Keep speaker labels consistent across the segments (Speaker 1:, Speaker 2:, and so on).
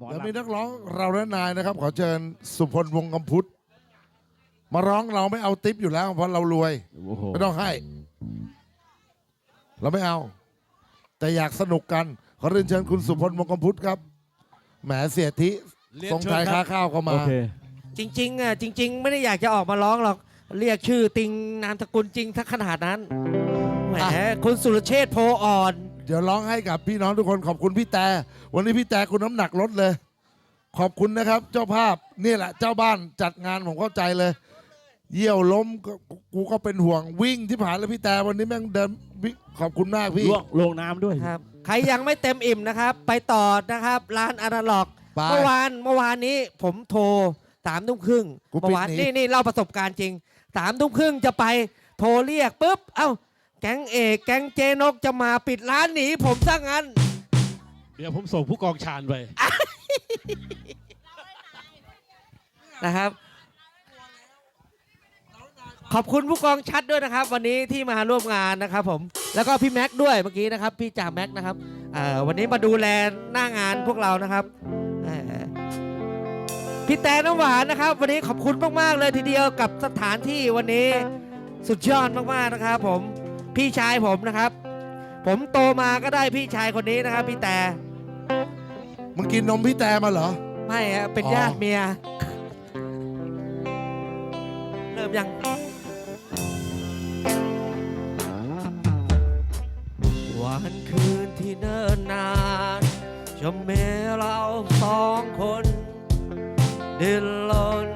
Speaker 1: หมอ
Speaker 2: แล้ว
Speaker 1: ลำ
Speaker 2: มีนักร้องเราและนายนะครับ ขอเชิญสุพลวงศ์กำพุทธมาร้องเราไม่เอาติปอยู่แล้ว เพราะเรารวย
Speaker 1: โอ้โห
Speaker 2: ไม่ต้องให้ เราไม่เอา แต่อยากสนุกกัน ขอเรียนเชิญคุณสุพลวงศ์กำพุทธครับ แหมเสียทิ
Speaker 3: เรียน
Speaker 2: ทรง
Speaker 3: เชิญ
Speaker 2: ไทย
Speaker 3: ครั
Speaker 2: ค้า
Speaker 3: บ
Speaker 2: ข้าวก็มา
Speaker 1: โอเค
Speaker 4: จริงๆอะจริง ๆ ไม่ได้อยากจะออกมาร้องหรอก เรียกชื่อติงนามสกุลจริงถ้าขนาดนั้นแหม
Speaker 2: อะ
Speaker 4: คุณสุรเชษฐ์โพอ่อน
Speaker 2: เดี๋ยวร้องให้กับพี่น้องทุกคนขอบคุณพี่แต่วันนี้พี่แต่คุณน้ำหนักลดเลย ขอบคุณนะครับ เจ้าภาพนี่แหละ เจ้าบ้านจัดงานผมเข้าใจเลย เยี่ยวล้มก็กูก็เป็นห่วงวิ่งที่ผ่านแล้วพี่แต่วันนี้แม่งเดินวิ่งขอบคุณมากพี่
Speaker 1: ล่วงลงน้ำด้วย
Speaker 4: ครับใครยังไม่เต็มอิ่มนะครับ ไปต่อนะครับ ร้านอนาล็อก
Speaker 2: ไป
Speaker 4: เมื่อวานเมื่อวานนี้ผมโทรสามทุ่มครึ่ง
Speaker 2: กูปิด
Speaker 4: เมื่อวาน
Speaker 2: หนี
Speaker 4: นี่นี่เล่าประสบการณ์จริงสามทุ่มครึ่งจะไปโทรเรียกปุ๊บเอ้า แก๊งเอกแก๊งเจนกจะมาปิดร้านหนีผมซะงั้น
Speaker 3: เดี๋ยวผมส่งผู้กองชาญไป
Speaker 4: นะครับ ขอบคุณผู้กองชัดด้วยนะครับ วันนี้ที่มาร่วมงานนะครับผมแล้วก็พี่แม็กซ์ด้วยเมื่อกี้นะครับ พี่จ่าแม็กซ์นะครับเอ่อวันนี้มาดูแลหน้างานพวกเรานะครับเอ่อพี่แต่น้ำหวานนะครับ วันนี้ขอบคุณมากๆเลยทีเดียวกับสถานที่วันนี้สุดยอดมากๆนะครับผม พี่ชายผมนะครับ ผมโตมาก็ได้พี่ชายคนนี้นะครับ พี่แต่
Speaker 2: มึงกินนมพี่แต่มาเหรอ
Speaker 4: ไม่ฮะเป็น
Speaker 2: อ๋อ
Speaker 4: ญาติเมีย เริ่มยังวันคืนที่เนิ่นนานจะมีเราสองคน ดิ้นรน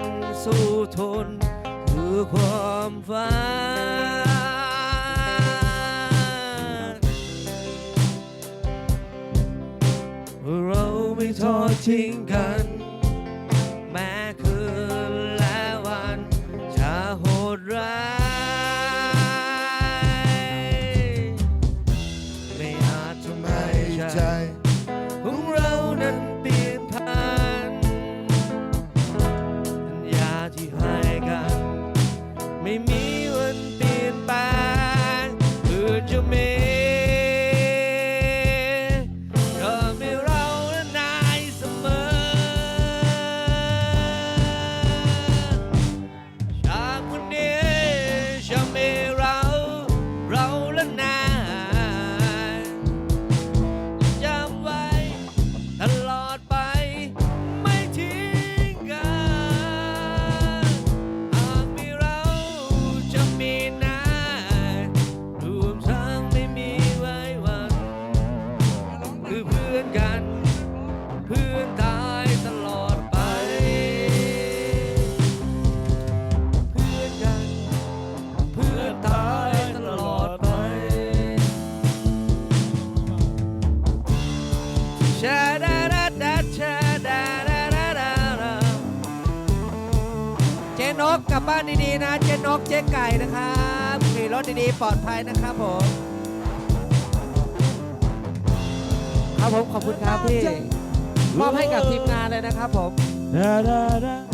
Speaker 4: สู้ทนคือความฝัน ท กกลับบ้านดีๆนะ เจนกเจ๊ไก่นะครับขี่รถดีๆ ปลอดภัยนะครับผม ครับผมขอบคุณครับพี่มอบให้กับทีมงานเลยนะครับผม
Speaker 1: ดาด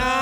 Speaker 3: นา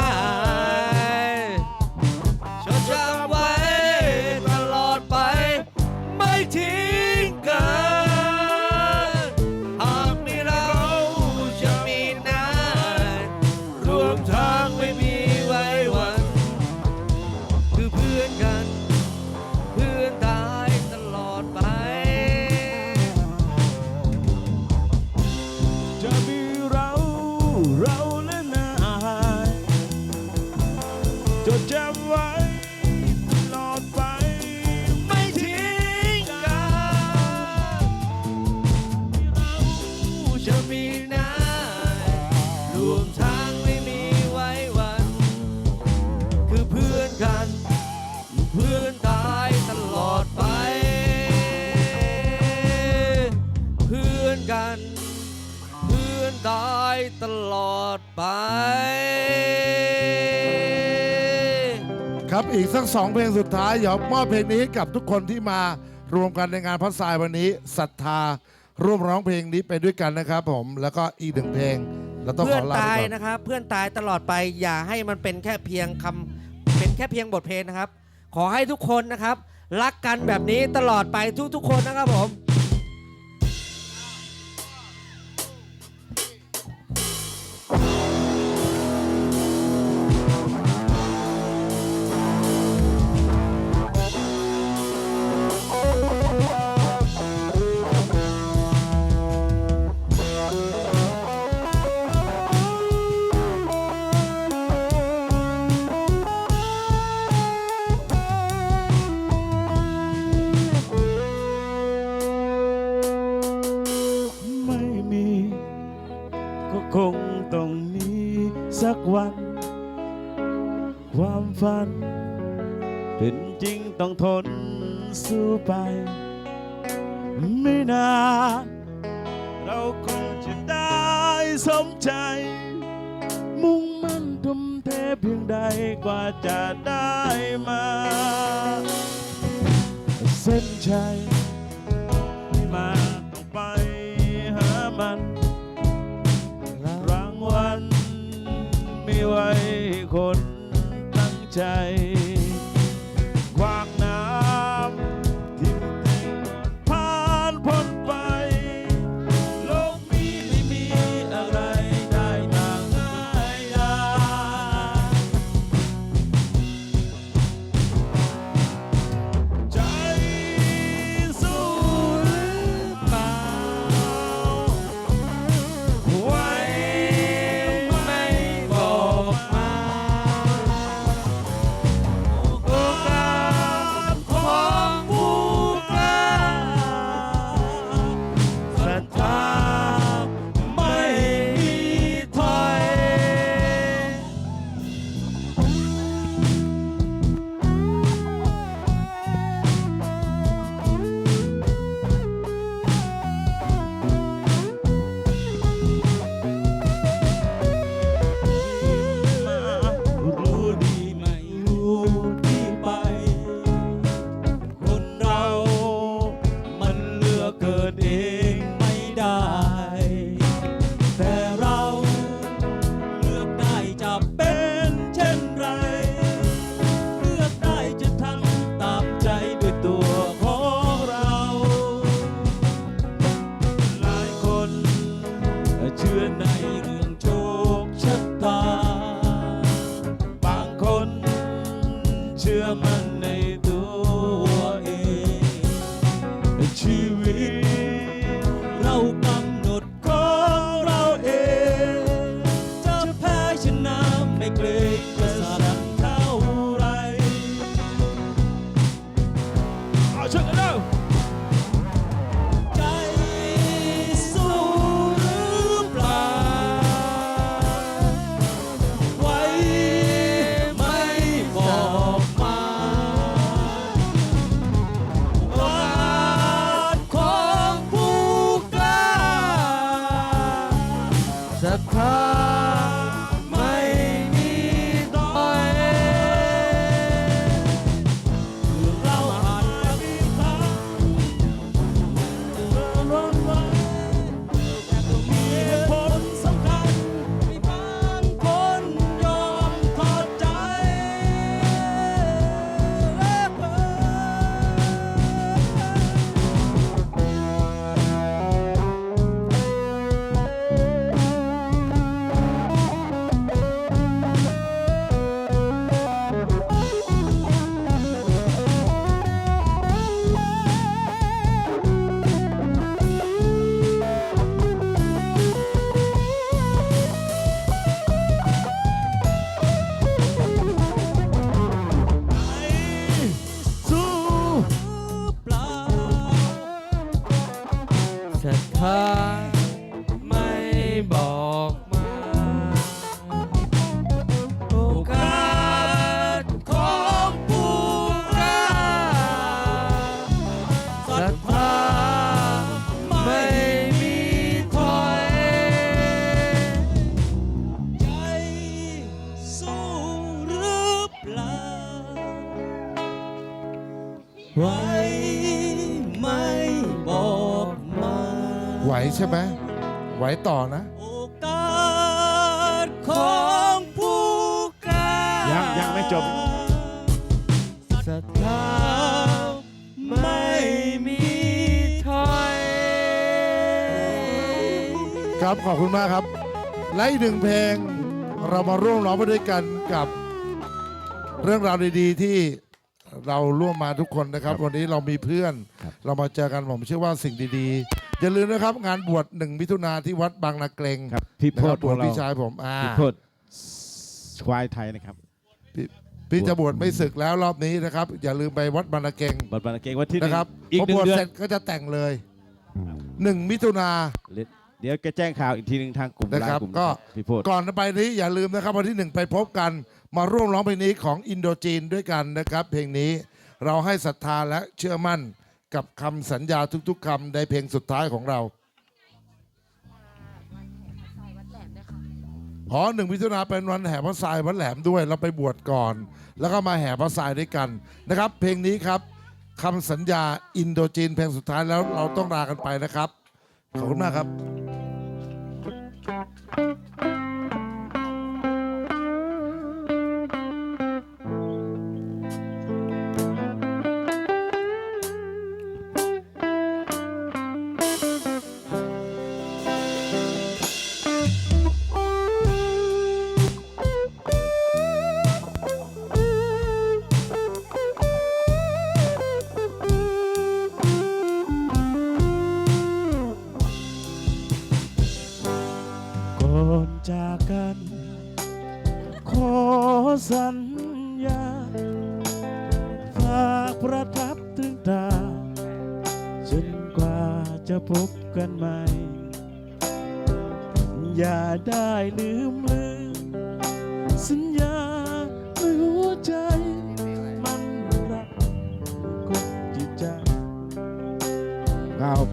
Speaker 2: ครับอีกสักสองเพลงสุดท้ายเดี๋ยวมอบเพลงนี้ให้กับทุกคนที่มารวมกันในงานพัดทรายวันนี้ศรัทธาร่วมร้องเพลงนี้ไปด้วยกันนะครับผมแล้วก็อีกหนึ่งเพลงเราต้อง
Speaker 4: เพื่
Speaker 2: ข
Speaker 4: อน
Speaker 2: อลาไป
Speaker 4: ตาย
Speaker 2: ก่อน
Speaker 4: นะครับ เพื่อนตายตลอดไปอย่าให้มันเป็นแค่เพียงคำเป็นแค่เพียงบทเพลงนะครับ ขอให้ทุกคนนะครับ รักกันแบบนี้ตลอดไปทุกๆคนนะครับผม
Speaker 1: ไม่ เป็นจริงต้องทนสู้ไป ไม่นานเราคงจะได้สมใจ มุ่งมั่นทุ่มเทเพียงใดกว่าจะได้มา เส้นชัยมาต้องไปหามันรางวัลมีไว้คนตั้งใจ ชีวิตเรา ใช่ไหม
Speaker 4: ไห
Speaker 2: วต่อนะ
Speaker 3: โอกาสของผู้กล้า
Speaker 1: ยั
Speaker 3: ยัง
Speaker 1: ยังไม่จบ
Speaker 3: ศรัทธาไม่มีถอย
Speaker 2: ครับขอบคุณมากครับ และอีกหนึ่งเพลงเรามาร่วมร้องไปด้วยกันกับเรื่องราวดีๆที่เราร่วมมาทุกคนนะครับ วันนี้เรามีเพื่อน เรามาเจอกันผมเชื่อว่าสิ่งดีๆ อย่าลืมนะครับงานบวชหนึ่งมิถุนาที่วัดบางนาเกรง
Speaker 1: ครับพี่
Speaker 2: นะ
Speaker 1: โพ
Speaker 2: ครั
Speaker 1: ด
Speaker 2: บวช
Speaker 1: ของเรา
Speaker 2: พี่ชายผมอ่า
Speaker 1: พี่โพดควายไทยนะครับ
Speaker 2: พี่จะบวชไม่ศึกแล้วรอบนี้นะครับ อย่าลืมไปวัดบางนาเกรง
Speaker 1: บัตรบานเกงวันที่หนึ่ง
Speaker 2: นะครับ
Speaker 1: อีก
Speaker 2: พอ
Speaker 1: หนึ่
Speaker 2: บ
Speaker 1: ง
Speaker 2: วช
Speaker 1: เดือ
Speaker 2: เสร็
Speaker 1: น
Speaker 2: จก็จะแต่งเลยหนึ่งมิถุนา
Speaker 1: เดี๋ยวแกแจ้งข่าวอีกทีหนึ่งทางกลุ่ม
Speaker 2: นะ
Speaker 1: ไล
Speaker 2: ครับ
Speaker 1: น์กลุ่ม
Speaker 2: ก็
Speaker 1: พี่โพด
Speaker 2: ก่อนจะไปนี้อย่าลืมนะครับวันที่หนึ่งไปพบกันมาร่วมร้องเพลงนี้ของอินโดจีนด้วยกันนะครับ เพลงนี้เราให้ศรัทธาและเชื่อมั่น กับคำสัญญาทุกๆคำในเพลงสุดท้ายของเราอ๋อหนึ่งมิถุนาเป็นวันแห่พระทรายวัดแหลมด้วย เราไปบวชก่อน แล้วก็มาแห่พระทรายด้วยกันนะครับ เพลงนี้ครับคำสัญญาอินโดจีนเพลงสุดท้ายแล้วเราต้องลากันไปนะครับ ขอบคุณมากครับ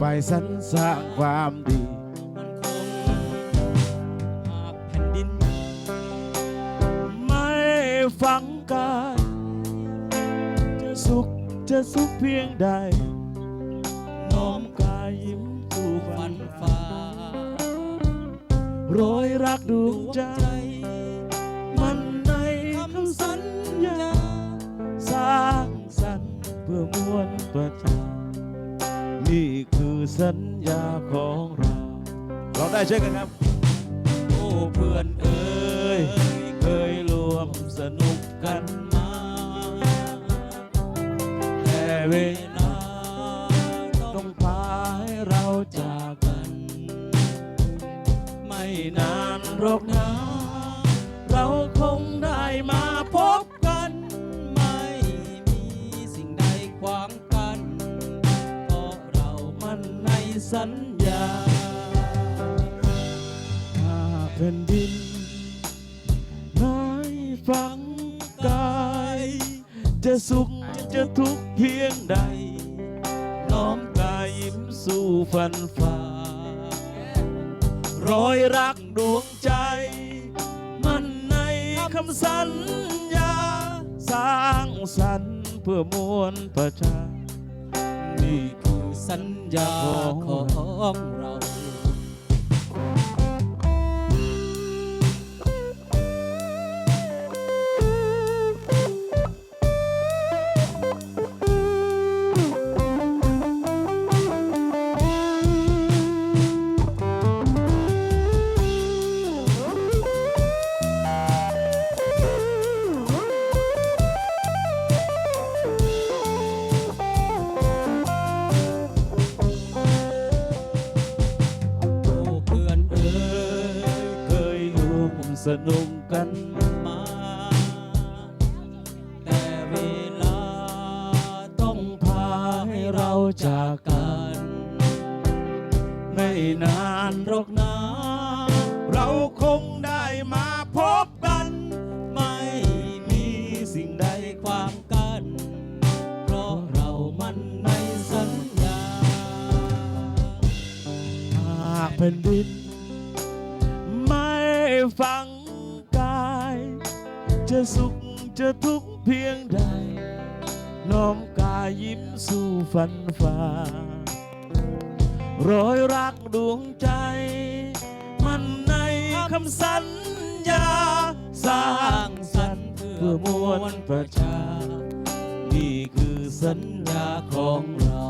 Speaker 2: า
Speaker 1: วไปสรรสร้างความดี
Speaker 3: มันคงหากแผ่นดิน
Speaker 1: ไม่ฝังกายจะสุขจะสุขเพียงใด น้อมกายยิ้มสู่ฝัน
Speaker 3: นฟ้า
Speaker 1: โรยรักดวงใจ มันใน
Speaker 3: คำสัญญา
Speaker 1: สร้างสรรค์เพื่อมวลประชานี่ สัญญาของเรา เราได้เช่นกันครับ
Speaker 3: โอ้เพื่อนเอ๋ย
Speaker 1: เคยรวมสนุกกั
Speaker 3: นมา
Speaker 1: แต่เวลา
Speaker 3: ต้อ
Speaker 1: งงพาให้เราจาก
Speaker 3: กัน ไม่นานหรอกนะ สัญญา
Speaker 1: ถ้าแผ่นดินไม่ฟังกาย จะสุขจะทุกข์เพียงใด น้อมกายยิ้มสู่ฝันฝ่ารอยรักดวงใจ มันในคำสัญญา สร้างสรรค์เพื่อมวลประชานี่
Speaker 3: สัญญาของเรา นุ
Speaker 1: กกัน
Speaker 3: มา แต่เวลาต้องพาให้เราจากกัน
Speaker 1: ไม่นานหรอกนะ เราคงได้มาพบกัน
Speaker 3: ไม่มีสิ่งใดขวางกัน เพราะเรามันในสัญญา
Speaker 1: หากแผ่นดิน ไม่ฟัง จะสุขจะทุกข์เพียงใด น้อมกายยิ้มสู่ฝันฝ่าร้อยรักดวงใจ มันในคำสัญญา สร้างสรรค์เพื่อมวลประชา นี่คือสัญญาของเรา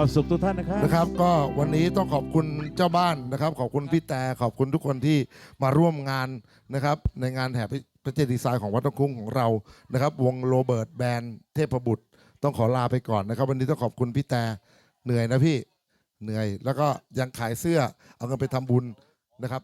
Speaker 1: ความสุขทุกท่านนะครับ
Speaker 2: นะครับก็วันนี้ต้องขอบคุณเจ้าบ้านนะครับ ขอบคุณพี่แต่ขอบคุณทุกคนที่มาร่วมงานนะครับ ในงานแห่พระเจดีย์ทรายของวัดตะคุ้งของเรานะครับ วงโรเบิร์ตแบนด์เทพบุตร ต้องขอลาไปก่อนนะครับ วันนี้ต้องขอบคุณพี่แต่เหนื่อยนะพี่เหนื่อย แล้วก็ยังขายเสื้อเอาเงินไปทำบุญนะครับ